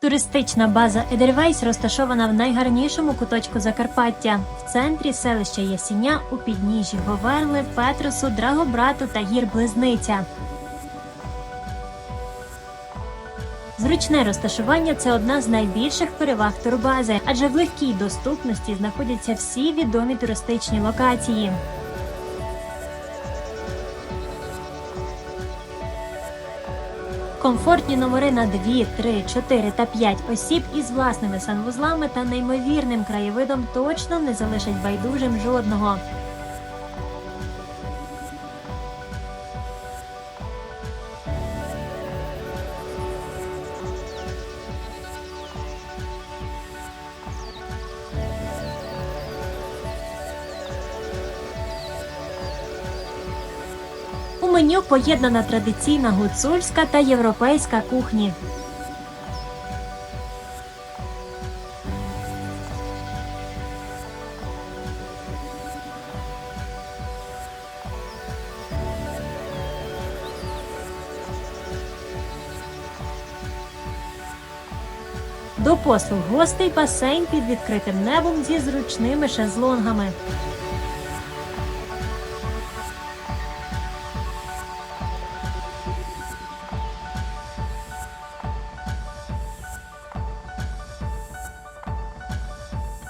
Туристична база Едельвейс розташована в найгарнішому куточку Закарпаття в центрі селища Ясіня у підніжжі Говерли, Петросу, Драгобрату та гір Близниця. Зручне розташування це одна з найбільших переваг турбази, адже в легкій доступності знаходяться всі відомі туристичні локації. Комфортні номери на 2, 3, 4 та 5 осіб із власними санвузлами та неймовірним краєвидом точно не залишать байдужим жодного. Меню поєднана традиційна гуцульська та європейська кухні. До послуг гостей басейн під відкритим небом зі зручними шезлонгами.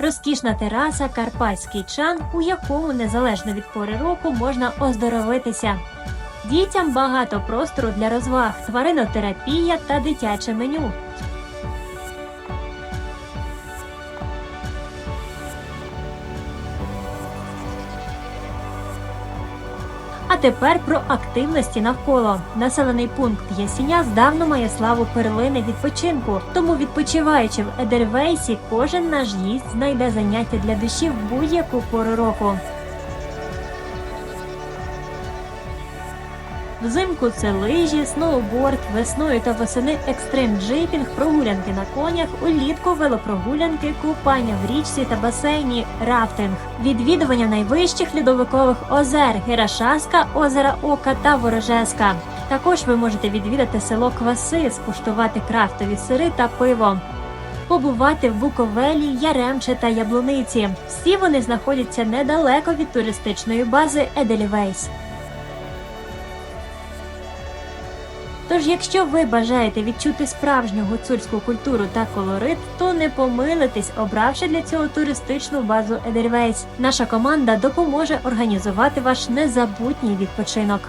Розкішна тераса Карпатський чан, у якому незалежно від пори року можна оздоровитися. Дітям багато простору для розваг, тваринотерапія та дитяче меню. А тепер про активності навколо. Населений пункт Ясіня здавно має славу перлини відпочинку. Тому, відпочиваючи в Едельвейсі, кожен наш гість знайде заняття для душі в будь-яку пору року. Взимку це лижі, сноуборд, весною та восени екстрим джипінг, прогулянки на конях, улітку велопрогулянки, купання в річці та басейні, рафтинг, відвідування найвищих льодовикових озер Герашаска, озера Ока та Ворожеска. Також ви можете відвідати село Кваси, скуштувати крафтові сири та пиво. Побувати в Буковелі, Яремче та Яблуниці. Всі вони знаходяться недалеко від туристичної бази Еделівейс. Тож, якщо ви бажаєте відчути справжню гуцульську культуру та колорит, то не помилитесь, обравши для цього туристичну базу Едервейс, Наша команда допоможе організувати ваш незабутній відпочинок.